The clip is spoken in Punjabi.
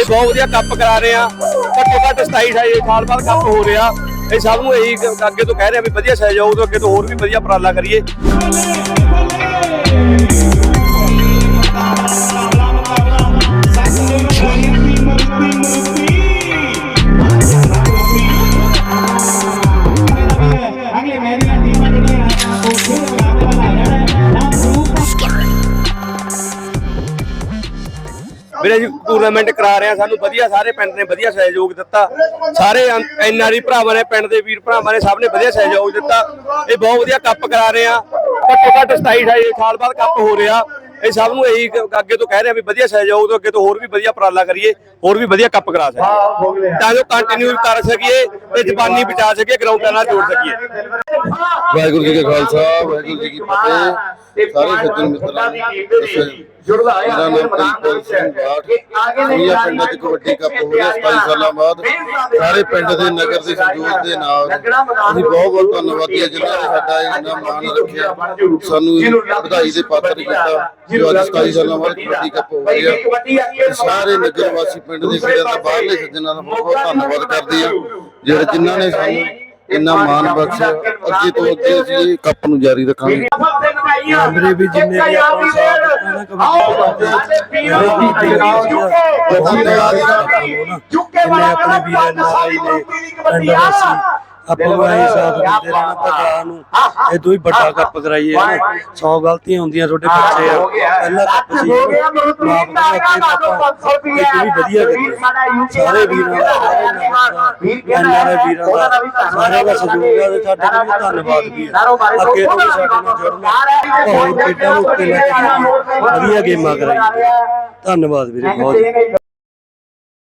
ਇਹ ਬਹੁਤ ਵਧੀਆ ਕੱਪ ਕਰਾ ਰਹੇ ਆ। ਘੱਟੋ ਘੱਟ 27 28 ਸਾਲ ਬਾਅਦ ਕੱਪ ਹੋ ਰਿਹਾ। ਇਹ ਸਭ ਨੂੰ ਇਹੀ ਅੱਗੇ ਤੋਂ ਕਹਿ ਰਿਹਾ ਵੀ ਵਧੀਆ ਸਹਿਯੋਗ ਤੋਂ ਅੱਗੇ ਤੋਂ ਹੋਰ ਵੀ ਵਧੀਆ ਉਪਰਾਲਾ ਕਰੀਏ। ਵੀਰੇ ਜੀ ਟੂਰਨਾਮੈਂਟ ਕਰਾ ਰਹੇ ਆ ਸਾਨੂੰ ਵਧੀਆ ਸਾਰੇ ਪਿੰਡ ਨੇ ਵਧੀਆ ਸਹਿਯੋਗ ਦਿੱਤਾ। ਸਾਰੇ ਐਨਆਰਈ ਭਰਾਵਾਂ ਨੇ ਪਿੰਡ ਦੇ ਵੀਰ ਭਰਾਵਾਂ ਨੇ ਸਭ ਨੇ ਵਧੀਆ ਸਹਿਯੋਗ ਦਿੱਤਾ। ਇਹ ਬਹੁਤ ਵਧੀਆ ਕੱਪ ਕਰਾ ਰਹੇ ਆ ਘੱਟੋ ਘੱਟ 27 28 ਸਾਲ ਬਾਅਦ ਕੱਪ ਹੋ ਰਿਹਾ। ਇਹ ਸਭ ਨੂੰ ਇਹੀ ਅੱਗੇ ਤੋਂ ਕਹਿ ਰਹੇ ਆ ਵੀ ਵਧੀਆ ਸਹਿਯੋਗ ਤੋਂ ਅੱਗੇ ਤੋਂ ਹੋਰ ਵੀ ਵਧੀਆ ਉਪਰਾਲਾ ਕਰੀਏ ਹੋਰ ਵੀ ਵਧੀਆ ਕੱਪ ਕਰਾ ਸਕੀਏ। ਤਾਂ ਜੋ ਕੰਟੀਨਿਊ ਕਰ ਸਕੀਏ ਤੇ ਜਵਾਨੀ ਬਚਾ ਸਕੀਏ ਗਰਾਊਂਡਾਂ ਨਾਲ ਜੋੜ ਸਕੀਏ। ਵਾਹਿਗੁਰੂ ਜੀ ਕਾ ਖਾਲਸਾ ਵਾਹਿਗੁਰੂ ਜੀ ਕੀ ਫਤਿਹ। ਸਾਰੇ ਸੱਜਣ ਮਿੱਤਰਾਂ ਨੂੰ ਜੁੜਦਾ ਮੇਰਾ ਨਾਮ ਕਲਪਾਲ ਸਿੰਘ ਬਾਠ ਇਹ ਪਿੰਡ ਦੇ ਕਬੱਡੀ ਕੱਪ ਹੋ ਗਿਆ 27 ਸਾਲਾਂ ਬਾਅਦ ਸਾਰੇ ਪਿੰਡ ਦੇ ਨਗਰ ਦੇ ਸਹਿਯੋਗ ਦੇ ਨਾਲ ਅਸੀਂ ਬਹੁਤ ਬਹੁਤ ਧੰਨਵਾਦੀ ਹਾਂ ਜਿਨ੍ਹਾਂ ਨੇ ਸਾਡਾ ਇੰਨਾ ਮਾਣ ਰੱਖਿਆ। ਸਾਨੂੰ ਵਧਾਈ ਦੇ ਪਾਤਰ ਕੀਤਾ। ਜੋ ਅੱਜ 27 ਸਾਲਾਂ ਬਾਅਦ ਕਬੱਡੀ ਕੱਪ ਹੋ ਗਿਆ ਸਾਰੇ ਨਗਰ ਵਾਸੀ ਪਿੰਡ ਦੇ ਵੀਰਾਂ ਦਾ ਬਾਹਰਲੇ ਸੱਜਣਾਂ ਦਾ ਬਹੁਤ ਬਹੁਤ ਧੰਨਵਾਦ ਕਰਦੇ ਹਾਂ। ਜਿਹੜੇ ਜਿਨ੍ਹਾਂ ਨੇ ਸਾਨੂੰ ਇੰਨਾ ਮਾਣ ਬਖਸ਼ਿਆ ਅੱਗੇ ਤੋਂ ਅੱਗੇ ਅਸੀਂ ਕੱਪ ਨੂੰ ਜਾਰੀ ਰੱਖਾਂਗੇ ਮੇਰੇ ਵੀ ਜਿੰਨੇ ਵੀ ਆਪਾਂ ਸਾਥ ਦਿੱਤਾ ਨਾ ਕਬੱਡੀ ਜਿੰਨੇ ਆਪਣੇ ਵੀਰ ਨਾਈ ਨੇ। ਪਿੰਡ ਵਾਸੀ ਆਪਾਂ ਨੂੰ ਐਂ ਸਾਥ ਦਿੰਦੇ ਰਹਿਣਾ ਭਗਵਾਨ ਨੂੰ। ਇਹ ਤੋਂ ਹੀ ਵੱਡਾ ਕੱਪ ਕਰਾਈਏ। ਨਾ 100 ਗਲਤੀਆਂ ਹੁੰਦੀਆਂ ਤੁਹਾਡੇ ਬੱਚੇ ਆ। ਪਹਿਲਾ ਕੱਪ ਸੀ ਮਾਫ ਕਰੋ ਆਪਣੇ ਪਾਪਾ ਇਹ ਤੋਂ ਵੀ ਵਧੀਆ ਕਰੀਏ ਸਾਰੇ ਵੀਰਾਂ ਦਾ। ਦਾ ਵੀਰਾਂ ਦਾ ਸਾਰਿਆਂ ਦਾ ਸਹਿਯੋਗ ਹੈ ਤੇ ਸਾਡੇ ਤੋਂ ਵੀ ਧੰਨਵਾਦ ਵੀ ਹੈ ਅੱਗੇ ਤੋਂ ਵੀ ਸਾਡੇ ਨਾਲ ਜੁੜਨਾ। ਹੋਰ ਖੇਡਾਂ ਉੱਤੇ ਲੈ ਕੇ ਵਧੀਆ ਗੇਮਾਂ ਕਰਾਈਏ ਧੰਨਵਾਦ ਵੀਰੇ ਬਹੁਤ